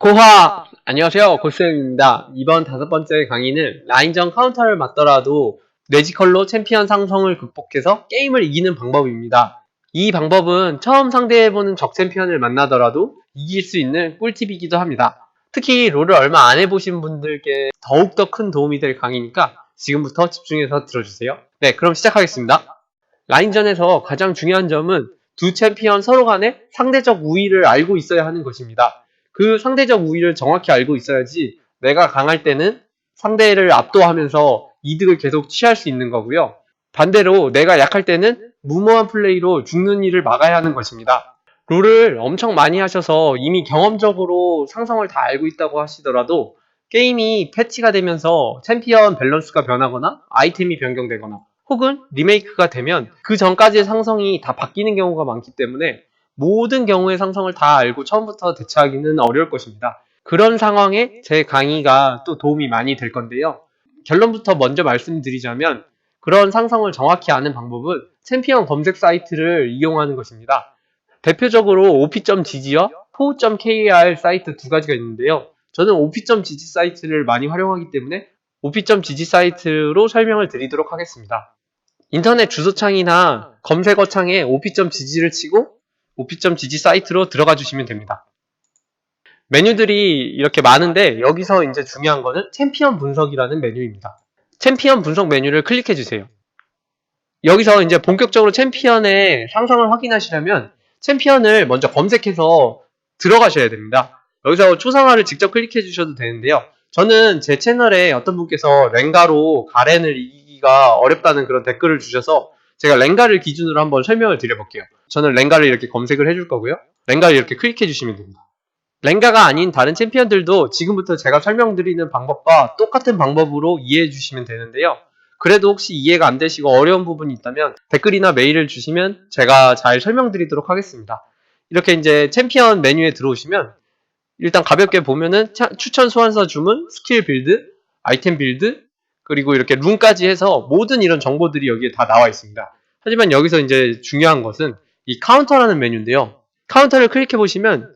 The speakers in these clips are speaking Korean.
고화! 안녕하세요. 고쌤입니다. 이번 다섯 번째 강의는 라인전 카운터를 맞더라도 뇌지컬로 챔피언 상성을 극복해서 게임을 이기는 방법입니다. 이 방법은 처음 상대해보는 적 챔피언을 만나더라도 이길 수 있는 꿀팁이기도 합니다. 특히 롤을 얼마 안 해보신 분들께 더욱더 큰 도움이 될 강의니까 지금부터 집중해서 들어주세요. 네, 그럼 시작하겠습니다. 라인전에서 가장 중요한 점은 두 챔피언 서로 간의 상대적 우위를 알고 있어야 하는 것입니다. 그 상대적 우위를 정확히 알고 있어야지 내가 강할 때는 상대를 압도하면서 이득을 계속 취할 수 있는 거고요. 반대로 내가 약할 때는 무모한 플레이로 죽는 일을 막아야 하는 것입니다. 롤을 엄청 많이 하셔서 이미 경험적으로 상성을 다 알고 있다고 하시더라도 게임이 패치가 되면서 챔피언 밸런스가 변하거나 아이템이 변경되거나 혹은 리메이크가 되면 그 전까지의 상성이 다 바뀌는 경우가 많기 때문에 모든 경우의 상성을 다 알고 처음부터 대처하기는 어려울 것입니다. 그런 상황에 제 강의가 또 도움이 많이 될 건데요. 결론부터 먼저 말씀드리자면 그런 상성을 정확히 아는 방법은 챔피언 검색 사이트를 이용하는 것입니다. 대표적으로 op.gg와 po.kr 사이트 두 가지가 있는데요. 저는 op.gg 사이트를 많이 활용하기 때문에 op.gg 사이트로 설명을 드리도록 하겠습니다. 인터넷 주소창이나 검색어창에 op.gg를 치고 op.gg 사이트로 들어가 주시면 됩니다. 메뉴들이 이렇게 많은데 여기서 이제 중요한 거는 챔피언 분석이라는 메뉴입니다. 챔피언 분석 메뉴를 클릭해 주세요. 여기서 이제 본격적으로 챔피언의 상성을 확인하시려면 챔피언을 먼저 검색해서 들어가셔야 됩니다. 여기서 초상화를 직접 클릭해 주셔도 되는데요. 저는 제 채널에 어떤 분께서 랭가로 가렌을 이기기가 어렵다는 그런 댓글을 주셔서 제가 랭가를 기준으로 한번 설명을 드려볼게요. 저는 랭가를 이렇게 검색을 해줄 거고요. 랭가를 이렇게 클릭해 주시면 됩니다. 랭가가 아닌 다른 챔피언들도 지금부터 제가 설명드리는 방법과 똑같은 방법으로 이해해 주시면 되는데요. 그래도 혹시 이해가 안 되시고 어려운 부분이 있다면 댓글이나 메일을 주시면 제가 잘 설명드리도록 하겠습니다. 이렇게 이제 챔피언 메뉴에 들어오시면 일단 가볍게 보면은 차- 추천 소환사 주문, 스킬 빌드, 아이템 빌드, 그리고 이렇게 룬까지 해서 모든 이런 정보들이 여기에 다 나와 있습니다. 하지만 여기서 이제 중요한 것은 이 카운터라는 메뉴인데요. 카운터를 클릭해 보시면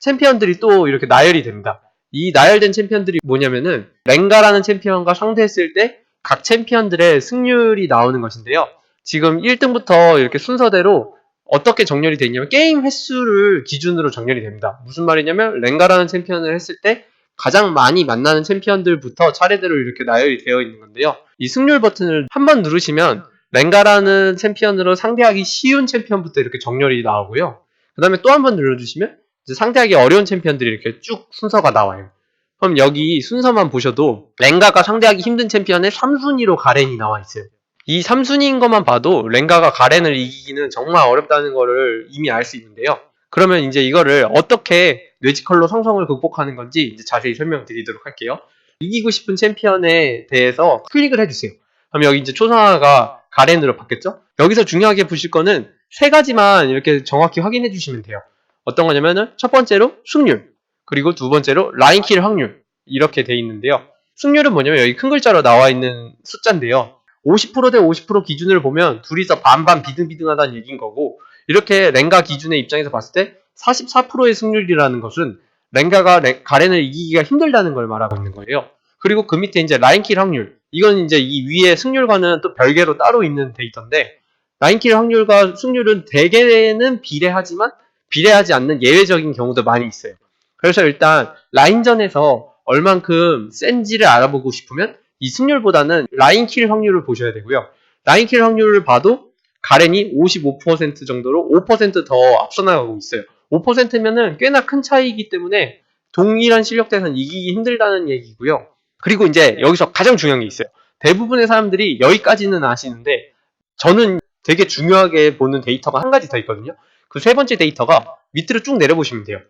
챔피언들이 또 이렇게 나열이 됩니다. 이 나열된 챔피언들이 뭐냐면은 랭가라는 챔피언과 상대했을 때 각 챔피언들의 승률이 나오는 것인데요. 지금 1등부터 이렇게 순서대로 어떻게 정렬이 되어 있냐면 게임 횟수를 기준으로 정렬이 됩니다. 무슨 말이냐면 랭가라는 챔피언을 했을 때 가장 많이 만나는 챔피언들부터 차례대로 이렇게 나열이 되어 있는 건데요. 이 승률 버튼을 한 번 누르시면 랭가라는 챔피언으로 상대하기 쉬운 챔피언부터 이렇게 정렬이 나오고요. 그 다음에 또 한 번 눌러주시면 이제 상대하기 어려운 챔피언들이 이렇게 쭉 순서가 나와요. 그럼 여기 순서만 보셔도 랭가가 상대하기 힘든 챔피언의 3순위로 가렌이 나와 있어요. 이 3순위인 것만 봐도 랭가가 가렌을 이기기는 정말 어렵다는 거를 이미 알 수 있는데요. 그러면 이제 이거를 어떻게 뇌지컬로 상성을 극복하는 건지 이제 자세히 설명드리도록 할게요. 이기고 싶은 챔피언에 대해서 클릭을 해주세요. 그럼 여기 이제 초상화가 가렌으로 바뀌었죠? 여기서 중요하게 보실 거는 세 가지만 이렇게 정확히 확인해 주시면 돼요. 어떤 거냐면은 첫 번째로 승률, 그리고 두 번째로 라인 킬 확률 이렇게 돼 있는데요. 승률은 뭐냐면 여기 큰 글자로 나와 있는 숫자인데요. 50%대 50% 기준을 보면 둘이서 반반 비등비등하다는 얘기인 거고 이렇게 랭가 기준의 입장에서 봤을 때 44%의 승률이라는 것은 랭가가 레- 가렌을 이기기가 힘들다는 걸 말하고 있는 거예요. 그리고 그 밑에 이제 라인킬 확률 이건 이제 이 위에 승률과는 또 별개로 따로 있는 데이터인데 라인킬 확률과 승률은 대개는 비례하지만 비례하지 않는 예외적인 경우도 많이 있어요. 그래서 일단 라인전에서 얼만큼 센지를 알아보고 싶으면 이 승률보다는 라인킬 확률을 보셔야 되고요. 라인킬 확률을 봐도 가렌이 55% 정도로 5%더 앞서 나가고 있어요. 5%면은 꽤나 큰 차이이기 때문에 동일한 실력대에서는 이기기 힘들다는 얘기고요. 그리고 이제 여기서 가장 중요한 게 있어요. 대부분의 사람들이 여기까지는 아시는데 저는 되게 중요하게 보는 데이터가 한 가지 더 있거든요. 그 세 번째 데이터가 밑으로 쭉 내려보시면 돼요.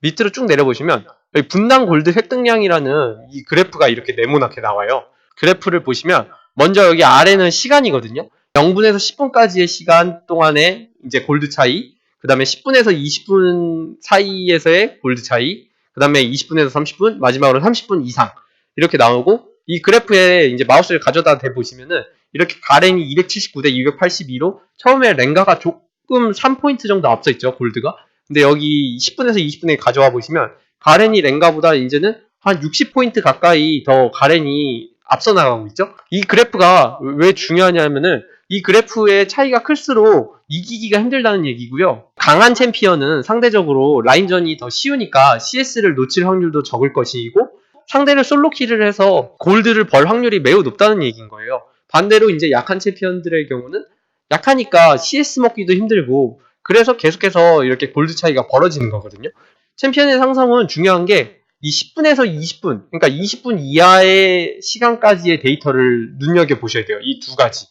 밑으로 쭉 내려보시면 여기 분당 골드 획득량이라는 이 그래프가 이렇게 네모나게 나와요. 그래프를 보시면 먼저 여기 아래는 시간이거든요. 0분에서 10분까지의 시간 동안의 이제 골드 차이, 그 다음에 10분에서 20분 사이에서의 골드 차이, 그 다음에 20분에서 30분, 마지막으로 30분 이상 이렇게 나오고 이 그래프에 이제 마우스를 가져다 대보시면은 이렇게 가렌이 279대 282로 처음에 랭가가 조금 3포인트 정도 앞서 있죠 골드가 근데 여기 10분에서 20분에 가져와 보시면 가렌이 랭가보다 이제는 한 60포인트 가까이 더 가렌이 앞서 나가고 있죠. 이 그래프가 왜 중요하냐면은 이 그래프의 차이가 클수록 이기기가 힘들다는 얘기고요. 강한 챔피언은 상대적으로 라인전이 더 쉬우니까 CS를 놓칠 확률도 적을 것이고 상대를 솔로 킬을 해서 골드를 벌 확률이 매우 높다는 얘기인 거예요. 반대로 이제 약한 챔피언들의 경우는 약하니까 CS 먹기도 힘들고 그래서 계속해서 이렇게 골드 차이가 벌어지는 거거든요. 챔피언의 상성은 중요한 게 이 10분에서 20분, 그러니까 20분 이하의 시간까지의 데이터를 눈여겨 보셔야 돼요. 이 두 가지.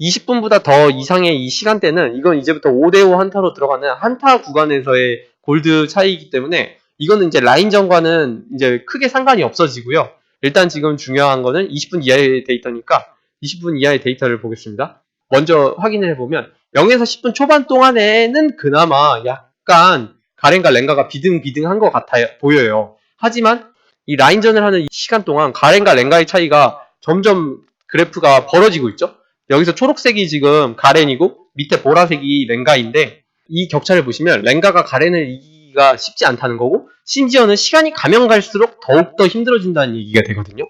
20분보다 더 이상의 이 시간대는 이건 이제부터 5대5 한타로 들어가는 한타 구간에서의 골드 차이이기 때문에 이거는 이제 라인 전과는 이제 크게 상관이 없어지고요. 일단 지금 중요한 거는 20분 이하의 데이터니까 20분 이하의 데이터를 보겠습니다. 먼저 확인을 해보면 0에서 10분 초반 동안에는 그나마 약간 가렌과 랭가가 비등비등한 것 같아요. 보여요. 하지만 이 라인전을 하는 이 시간 동안 가렌과 랭가의 차이가 점점 그래프가 벌어지고 있죠. 여기서 초록색이 지금 가렌이고 밑에 보라색이 랭가인데 이 격차를 보시면 랭가가 가렌을 이 기기가 쉽지 않다는 거고 심지어는 시간이 가면 갈수록 더욱더 힘들어진다는 얘기가 되거든요.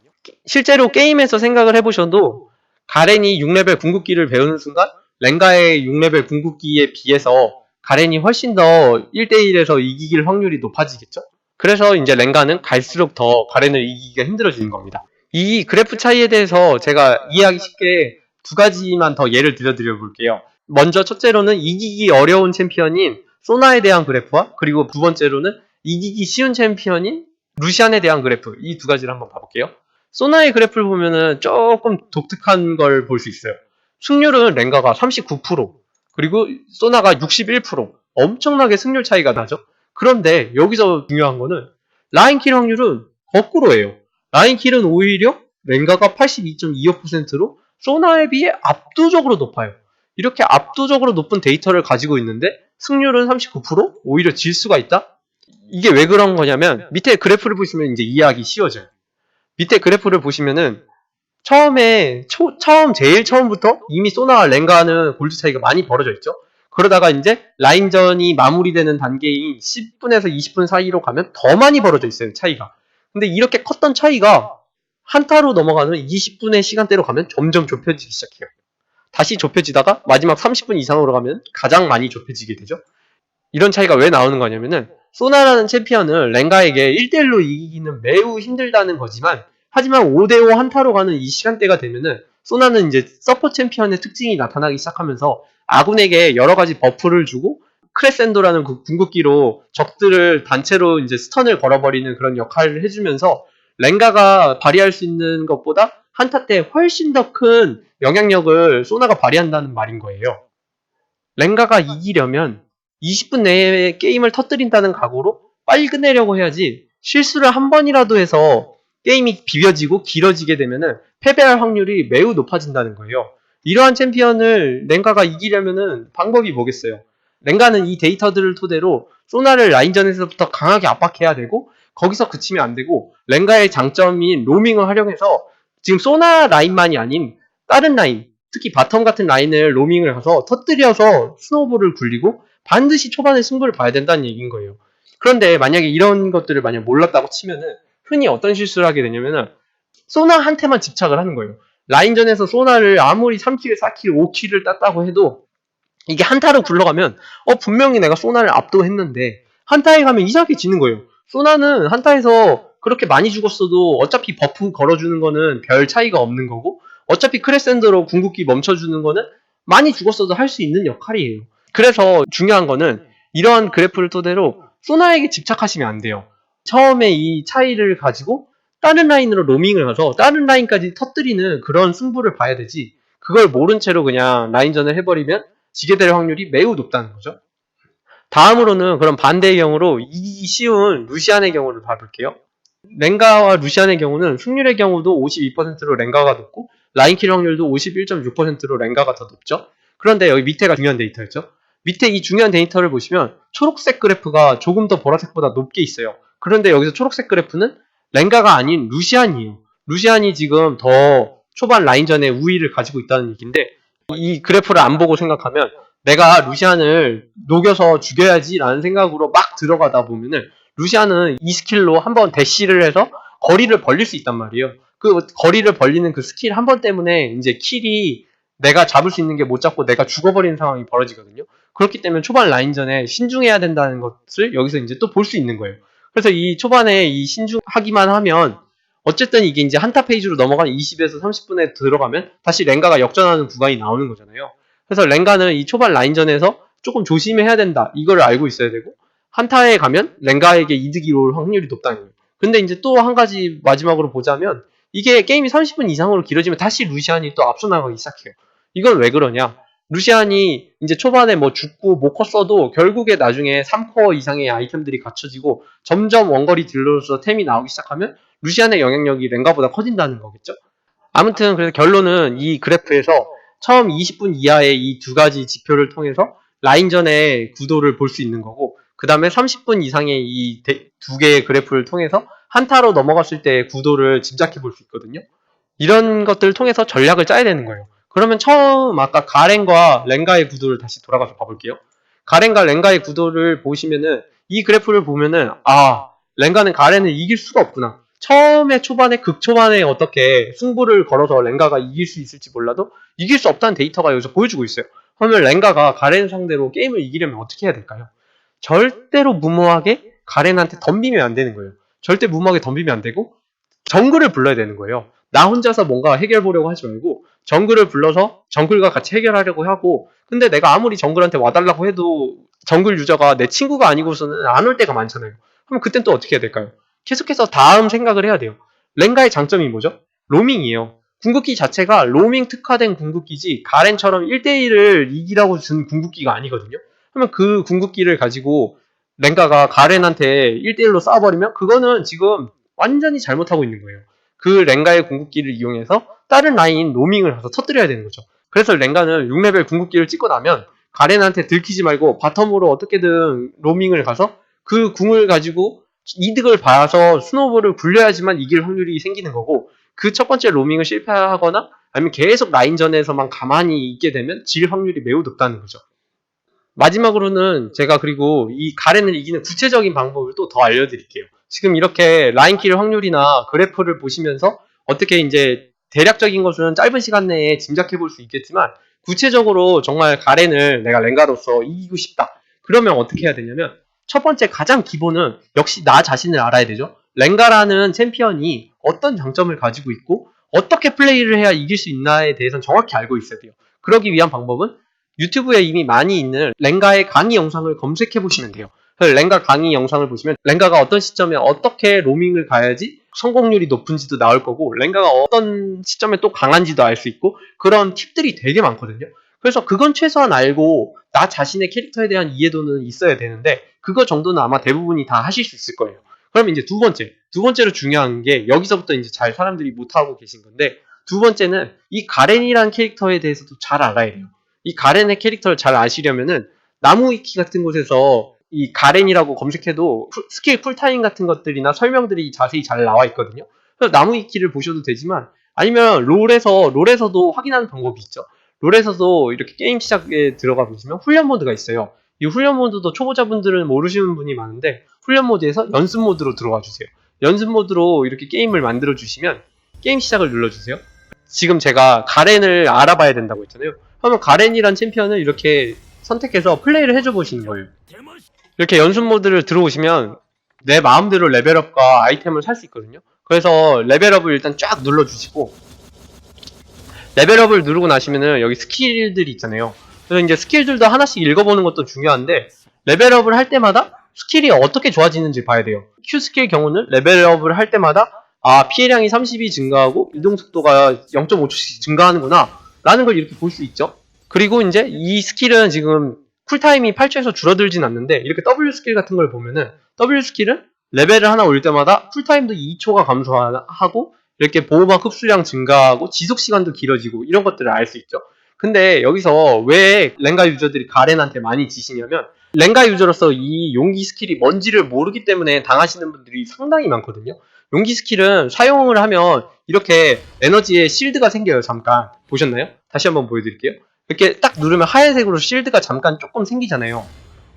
실제로 게임에서 생각을 해보셔도 가렌이 6레벨 궁극기를 배우는 순간 랭가의 6레벨 궁극기에 비해서 가렌이 훨씬 더 1대1에서 이길 확률이 높아지겠죠? 그래서 이제 랭가는 갈수록 더 가렌을 이기기가 힘들어지는 겁니다. 이 그래프 차이에 대해서 제가 이해하기 쉽게 두 가지만 더 예를 들어드려 볼게요. 먼저 첫째로는 이기기 어려운 챔피언인 소나에 대한 그래프와 그리고 두 번째로는 이기기 쉬운 챔피언인 루시안에 대한 그래프 이 두 가지를 한번 봐볼게요. 소나의 그래프를 보면은 조금 독특한 걸 볼 수 있어요. 승률은 랭가가 39% 그리고 소나가 61% 엄청나게 승률 차이가 나죠. 그런데 여기서 중요한 거는 라인킬 확률은 거꾸로예요. 라인킬은 오히려 랭가가 82.25%로 소나에 비해 압도적으로 높아요. 이렇게 압도적으로 높은 데이터를 가지고 있는데 승률은 39% 오히려 질 수가 있다? 이게 왜 그런 거냐면 밑에 그래프를 보시면 이제 이해하기 쉬워져요. 밑에 그래프를 보시면은 처음에 초- 처음 제일 처음부터 이미 소나와 랭가는 골드 차이가 많이 벌어져 있죠. 그러다가 이제 라인전이 마무리되는 단계인 10분에서 20분 사이로 가면 더 많이 벌어져 있어요 차이가. 근데 이렇게 컸던 차이가 한타로 넘어가는 20분의 시간대로 가면 점점 좁혀지기 시작해요. 다시 좁혀지다가 마지막 30분 이상으로 가면 가장 많이 좁혀지게 되죠. 이런 차이가 왜 나오는 거냐면은 소나라는 챔피언을 랭가에게 1대1로 이기기는 매우 힘들다는 거지만 하지만 5대5 한타로 가는 이 시간대가 되면은 소나는 이제 서포 챔피언의 특징이 나타나기 시작하면서 아군에게 여러 가지 버프를 주고 크레센도라는 그 궁극기로 적들을 단체로 이제 스턴을 걸어버리는 그런 역할을 해주면서 랭가가 발휘할 수 있는 것보다 한타 때 훨씬 더 큰 영향력을 소나가 발휘한다는 말인 거예요. 랭가가 이기려면 20분 내에 게임을 터뜨린다는 각오로 빨리 끝내려고 해야지 실수를 한 번이라도 해서 게임이 비벼지고 길어지게 되면은 패배할 확률이 매우 높아진다는 거예요. 이러한 챔피언을 랭가가 이기려면은 방법이 뭐겠어요? 랭가는 이 데이터들을 토대로 소나를 라인전에서부터 강하게 압박해야 되고 거기서 그치면 안 되고 랭가의 장점인 로밍을 활용해서 지금 소나 라인만이 아닌 다른 라인 특히 바텀 같은 라인을 로밍을 가서 터뜨려서 스노우볼을 굴리고 반드시 초반에 승부를 봐야 된다는 얘기인 거예요. 그런데 만약에 이런 것들을 만약 몰랐다고 치면은 흔히 어떤 실수를 하게 되냐면은 소나한테만 집착을 하는 거예요. 라인전에서 소나를 아무리 3킬, 4킬, 5킬을 땄다고 해도 이게 한타로 굴러가면 어 분명히 내가 소나를 압도했는데 한타에 가면 이상하게 지는 거예요. 소나는 한타에서 그렇게 많이 죽었어도 어차피 버프 걸어주는 거는 별 차이가 없는 거고 어차피 크레센더로 궁극기 멈춰주는 거는 많이 죽었어도 할 수 있는 역할이에요. 그래서 중요한 거는 이러한 그래프를 토대로 소나에게 집착하시면 안 돼요. 처음에 이 차이를 가지고 다른 라인으로 로밍을 가서 다른 라인까지 터뜨리는 그런 승부를 봐야 되지 그걸 모른 채로 그냥 라인전을 해버리면 지게 될 확률이 매우 높다는 거죠. 다음으로는 그럼 반대의 경우로 이기기 쉬운 루시안의 경우를 봐볼게요. 랭가와 루시안의 경우는 승률의 경우도 52%로 랭가가 높고 라인킬 확률도 51.6%로 랭가가 더 높죠. 그런데 여기 밑에가 중요한 데이터였죠. 밑에 이 중요한 데이터를 보시면 초록색 그래프가 조금 더 보라색보다 높게 있어요. 그런데 여기서 초록색 그래프는 랭가가 아닌 루시안이에요. 루시안이 지금 더 초반 라인전에 우위를 가지고 있다는 얘기인데 이 그래프를 안 보고 생각하면 내가 루시안을 녹여서 죽여야지라는 생각으로 막 들어가다 보면은 루시아는 이 스킬로 한번 대시를 해서 거리를 벌릴 수 있단 말이에요. 그 거리를 벌리는 그 스킬 한 번 때문에 이제 킬이 내가 잡을 수 있는 게 못 잡고 내가 죽어버리는 상황이 벌어지거든요. 그렇기 때문에 초반 라인전에 신중해야 된다는 것을 여기서 이제 또 볼 수 있는 거예요. 그래서 이 초반에 이 신중하기만 하면 어쨌든 이게 이제 한타 페이지로 넘어간 20에서 30분에 들어가면 다시 랭가가 역전하는 구간이 나오는 거잖아요. 그래서 랭가는 이 초반 라인전에서 조금 조심해야 된다. 이거를 알고 있어야 되고 한타에 가면 랭가에게 이득이 올 확률이 높다는 거예요. 근데 이제 또 한 가지 마지막으로 보자면 이게 게임이 30분 이상으로 길어지면 다시 루시안이 또 앞서 나가기 시작해요. 이건 왜 그러냐? 루시안이 이제 초반에 뭐 죽고 못 컸어도 결국에 나중에 3코어 이상의 아이템들이 갖춰지고 점점 원거리 딜러로서 템이 나오기 시작하면 루시안의 영향력이 랭가보다 커진다는 거겠죠? 아무튼 그래서 결론은 이 그래프에서 처음 20분 이하의 이 두 가지 지표를 통해서 라인전의 구도를 볼 수 있는 거고 그 다음에 30분 이상의 이 두 개의 그래프를 통해서 한타로 넘어갔을 때의 구도를 짐작해 볼 수 있거든요. 이런 것들을 통해서 전략을 짜야 되는 거예요. 그러면 처음 아까 가렌과 랭가의 구도를 다시 돌아가서 봐볼게요. 가렌과 랭가의 구도를 보시면은 이 그래프를 보면은 아 랭가는 가렌을 이길 수가 없구나. 처음에 초반에 극초반에 어떻게 승부를 걸어서 랭가가 이길 수 있을지 몰라도 이길 수 없다는 데이터가 여기서 보여주고 있어요. 그러면 랭가가 가렌 상대로 게임을 이기려면 어떻게 해야 될까요? 절대로 무모하게 가렌한테 덤비면 안 되는 거예요. 절대 무모하게 덤비면 안 되고 정글을 불러야 되는 거예요. 나 혼자서 뭔가 해결 보려고 하지 말고 정글을 불러서 정글과 같이 해결하려고 하고 근데 내가 아무리 정글한테 와달라고 해도 정글 유저가 내 친구가 아니고서는 안 올 때가 많잖아요. 그럼 그땐 또 어떻게 해야 될까요? 계속해서 다음 생각을 해야 돼요. 랭가의 장점이 뭐죠? 로밍이에요. 궁극기 자체가 로밍 특화된 궁극기지 가렌처럼 1대1을 이기라고 준 궁극기가 아니거든요. 그러면 그 궁극기를 가지고 랭가가 가렌한테 1대1로 싸워버리면 그거는 지금 완전히 잘못하고 있는 거예요. 그 랭가의 궁극기를 이용해서 다른 라인 로밍을 가서 터뜨려야 되는 거죠. 그래서 랭가는 6레벨 궁극기를 찍고 나면 가렌한테 들키지 말고 바텀으로 어떻게든 로밍을 가서 그 궁을 가지고 이득을 봐서 스노우볼을 굴려야지만 이길 확률이 생기는 거고 그 첫 번째 로밍을 실패하거나 아니면 계속 라인전에서만 가만히 있게 되면 질 확률이 매우 높다는 거죠. 마지막으로는 제가 그리고 이 가렌을 이기는 구체적인 방법을 또 더 알려드릴게요. 지금 이렇게 라인킬 확률이나 그래프를 보시면서 어떻게 이제 대략적인 것은 짧은 시간 내에 짐작해 볼 수 있겠지만 구체적으로 정말 가렌을 내가 랭가로서 이기고 싶다. 그러면 어떻게 해야 되냐면 첫 번째 가장 기본은 역시 나 자신을 알아야 되죠. 랭가라는 챔피언이 어떤 장점을 가지고 있고 어떻게 플레이를 해야 이길 수 있나에 대해서는 정확히 알고 있어야 돼요. 그러기 위한 방법은 유튜브에 이미 많이 있는 랭가의 강의 영상을 검색해 보시면 돼요. 그 랭가 강의 영상을 보시면 랭가가 어떤 시점에 어떻게 로밍을 가야지 성공률이 높은지도 나올 거고 랭가가 어떤 시점에 또 강한지도 알 수 있고 그런 팁들이 되게 많거든요. 그래서 그건 최소한 알고 나 자신의 캐릭터에 대한 이해도는 있어야 되는데 그거 정도는 아마 대부분이 다 하실 수 있을 거예요. 그럼 이제 두 번째, 두 번째로 중요한 게 여기서부터 이제 잘 사람들이 못하고 계신 건데 두 번째는 이 가렌이라는 캐릭터에 대해서도 잘 알아야 돼요. 이 가렌의 캐릭터를 잘 아시려면은 나무 위키 같은 곳에서 이 가렌이라고 검색해도 스킬 쿨타임 같은 것들이나 설명들이 자세히 잘 나와 있거든요. 그래서 나무 위키를 보셔도 되지만 아니면 롤에서 롤에서도 확인하는 방법이 있죠. 롤에서도 이렇게 게임 시작에 들어가 보시면 훈련 모드가 있어요. 이 훈련 모드도 초보자분들은 모르시는 분이 많은데 훈련 모드에서 연습 모드로 들어와 주세요. 연습 모드로 이렇게 게임을 만들어 주시면 게임 시작을 눌러 주세요. 지금 제가 가렌을 알아봐야 된다고 했잖아요. 그러면 가렌이란 챔피언을 이렇게 선택해서 플레이를 해줘 보시는 거예요. 이렇게 연습 모드를 들어오시면 내 마음대로 레벨업과 아이템을 살 수 있거든요. 그래서 레벨업을 일단 쫙 눌러주시고 레벨업을 누르고 나시면은 여기 스킬들이 있잖아요. 그래서 이제 스킬들도 하나씩 읽어보는 것도 중요한데 레벨업을 할 때마다 스킬이 어떻게 좋아지는지 봐야 돼요. Q 스킬 경우는 레벨업을 할 때마다 아 피해량이 30이 증가하고 이동 속도가 0.5초씩 증가하는구나 라는 걸 이렇게 볼 수 있죠. 그리고 이제 이 스킬은 지금 쿨타임이 8초에서 줄어들진 않는데 이렇게 W 스킬 같은 걸 보면은 W 스킬은 레벨을 하나 올 때마다 쿨타임도 2초가 감소하고 이렇게 보호막 흡수량 증가하고 지속 시간도 길어지고 이런 것들을 알 수 있죠. 근데 여기서 왜 랭가 유저들이 가렌한테 많이 지시냐면 랭가 유저로서 이 용기 스킬이 뭔지를 모르기 때문에 당하시는 분들이 상당히 많거든요. 용기 스킬은 사용을 하면 이렇게 에너지에 실드가 생겨요. 잠깐 보셨나요? 다시 한번 보여드릴게요. 이렇게 딱 누르면 하얀색으로 실드가 잠깐 조금 생기잖아요.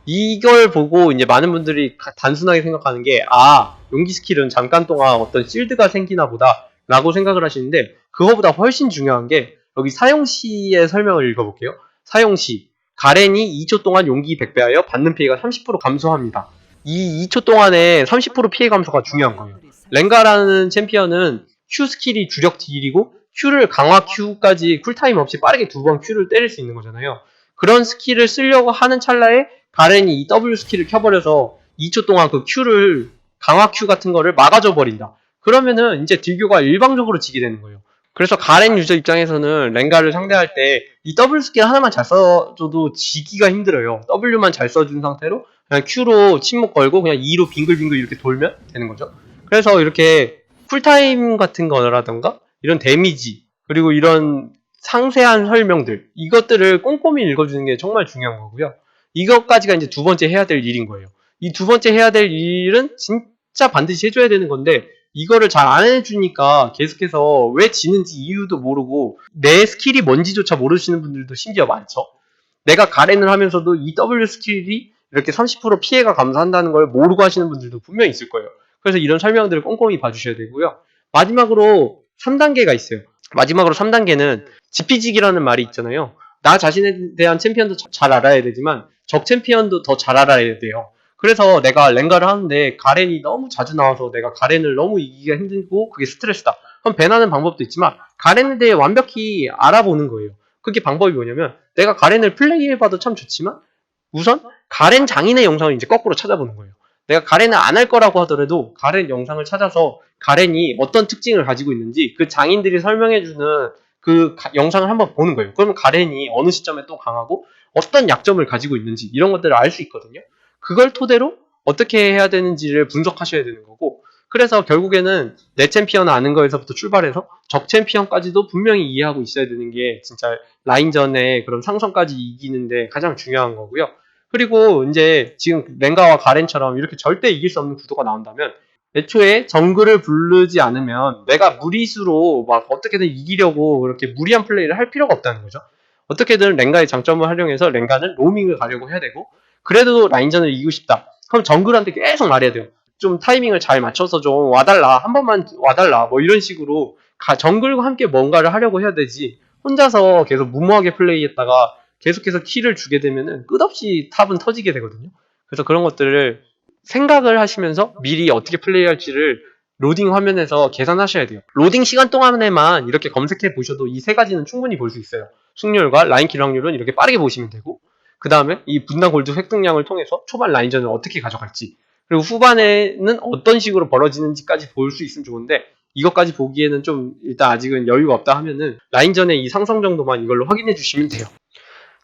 이걸 보고 이제 많은 분들이 가- 단순하게 생각하는 게, 아, 용기 스킬은 잠깐 동안 어떤 실드가 생기나 보다, 라고 생각을 하시는데, 그거보다 훨씬 중요한 게, 여기 사용시의 설명을 읽어볼게요. 사용시. 가렌이 2초 동안 용기 100배하여 받는 피해가 30% 감소합니다. 이 2초 동안에 30% 피해 감소가 중요한 거예요. 랭가라는 챔피언은 Q 스킬이 주력 딜이고 Q를 강화 Q까지 쿨타임 없이 빠르게 두 번 Q를 때릴 수 있는 거잖아요. 그런 스킬을 쓰려고 하는 찰나에 가렌이 이 W 스킬을 켜버려서 2초 동안 그 Q를 강화 Q 같은 거를 막아줘 버린다. 그러면은 이제 딜교가 일방적으로 지게 되는 거예요. 그래서 가렌 유저 입장에서는 랭가를 상대할 때 이 W 스킬 하나만 잘 써줘도 지기가 힘들어요. W만 잘 써준 상태로 그냥 Q로 침묵 걸고 그냥 E로 빙글빙글 이렇게 돌면 되는 거죠. 그래서 이렇게 쿨타임 같은 거라던가 이런 데미지 그리고 이런 상세한 설명들 이것들을 꼼꼼히 읽어주는 게 정말 중요한 거고요. 이것까지가 이제 두 번째 해야 될 일인 거예요. 이 두 번째 해야 될 일은 진짜 반드시 해줘야 되는 건데 이거를 잘 안 해주니까 계속해서 왜 지는지 이유도 모르고 내 스킬이 뭔지조차 모르시는 분들도 심지어 많죠. 내가 가렌을 하면서도 이 W 스킬이 이렇게 30% 피해가 감소한다는 걸 모르고 하시는 분들도 분명히 있을 거예요. 그래서 이런 설명들을 꼼꼼히 봐주셔야 되고요. 마지막으로 3단계가 있어요. 마지막으로 3단계는 지피지기라는 말이 있잖아요. 나 자신에 대한 챔피언도 자- 잘 알아야 되지만 적 챔피언도 더 잘 알아야 돼요. 그래서 내가 랭가를 하는데 가렌이 너무 자주 나와서 내가 가렌을 너무 이기기가 힘들고 그게 스트레스다. 그럼 배나는 방법도 있지만 가렌에 대해 완벽히 알아보는 거예요. 그게 방법이 뭐냐면 내가 가렌을 플레이해봐도 참 좋지만 우선 가렌 장인의 영상을 이제 거꾸로 찾아보는 거예요. 내가 가렌을 안 할 거라고 하더라도 가렌 영상을 찾아서 가렌이 어떤 특징을 가지고 있는지 그 장인들이 설명해주는 그 가- 영상을 한번 보는 거예요. 그러면 가렌이 어느 시점에 또 강하고 어떤 약점을 가지고 있는지 이런 것들을 알 수 있거든요. 그걸 토대로 어떻게 해야 되는지를 분석하셔야 되는 거고 그래서 결국에는 내 챔피언 아는 거에서부터 출발해서 적 챔피언까지도 분명히 이해하고 있어야 되는 게 진짜 라인전의 그런 상성까지 이기는데 가장 중요한 거고요. 그리고 이제 지금 랭가와 가렌처럼 이렇게 절대 이길 수 없는 구도가 나온다면 애초에 정글을 부르지 않으면 내가 무리수로 막 어떻게든 이기려고 그렇게 무리한 플레이를 할 필요가 없다는 거죠. 어떻게든 랭가의 장점을 활용해서 랭가는 로밍을 가려고 해야 되고 그래도 라인전을 이기고 싶다. 그럼 정글한테 계속 말해야 돼요. 좀 타이밍을 잘 맞춰서 좀 와달라. 한 번만 와달라. 뭐 이런 식으로 가- 정글과 함께 뭔가를 하려고 해야 되지. 혼자서 계속 무모하게 플레이했다가 계속해서 키를 주게 되면은 끝없이 탑은 터지게 되거든요. 그래서 그런 것들을 생각을 하시면서 미리 어떻게 플레이할지를 로딩 화면에서 계산하셔야 돼요. 로딩 시간 동안에만 이렇게 검색해 보셔도 이 세 가지는 충분히 볼 수 있어요. 승률과 라인 킬 확률은 이렇게 빠르게 보시면 되고, 그 다음에 이 분당 골드 획득량을 통해서 초반 라인전을 어떻게 가져갈지, 그리고 후반에는 어떤 식으로 벌어지는지까지 볼 수 있으면 좋은데, 이것까지 보기에는 좀 일단 아직은 여유가 없다 하면은 라인전의 이 상성 정도만 이걸로 확인해 주시면 돼요.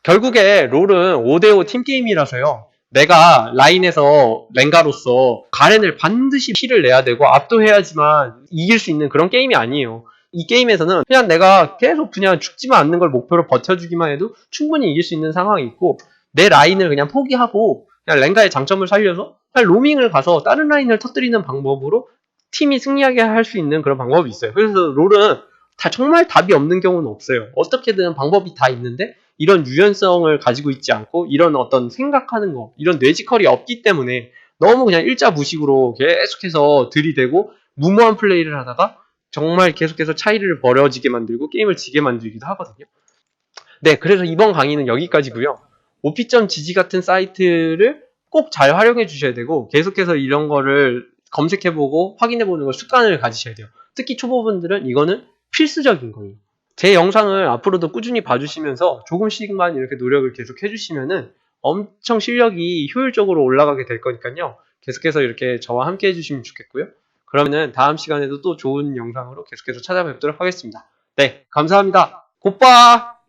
결국에 롤은 5대5 팀게임이라서요. 내가 라인에서 랭가로서 가렌을 반드시 피를 내야 되고 압도해야지만 이길 수 있는 그런 게임이 아니에요. 이 게임에서는 그냥 내가 계속 그냥 죽지만 않는 걸 목표로 버텨주기만 해도 충분히 이길 수 있는 상황이 있고 내 라인을 그냥 포기하고 그냥 랭가의 장점을 살려서 그냥 로밍을 가서 다른 라인을 터뜨리는 방법으로 팀이 승리하게 할 수 있는 그런 방법이 있어요. 그래서 롤은 다 정말 답이 없는 경우는 없어요. 어떻게든 방법이 다 있는데 이런 유연성을 가지고 있지 않고 이런 어떤 생각하는 거, 이런 뇌지컬이 없기 때문에 너무 그냥 일자 무식으로 계속해서 들이대고 무모한 플레이를 하다가 정말 계속해서 차이를 벌어지게 만들고 게임을 지게 만들기도 하거든요. 네, 그래서 이번 강의는 여기까지고요. op.gg 같은 사이트를 꼭 잘 활용해 주셔야 되고 계속해서 이런 거를 검색해보고 확인해보는 걸 습관을 가지셔야 돼요. 특히 초보분들은 이거는 필수적인 거예요. 제 영상을 앞으로도 꾸준히 봐주시면서 조금씩만 이렇게 노력을 계속 해주시면은 엄청 실력이 효율적으로 올라가게 될 거니까요. 계속해서 이렇게 저와 함께 해주시면 좋겠고요. 그러면은 다음 시간에도 또 좋은 영상으로 계속해서 찾아뵙도록 하겠습니다. 네, 감사합니다. 곧 봐!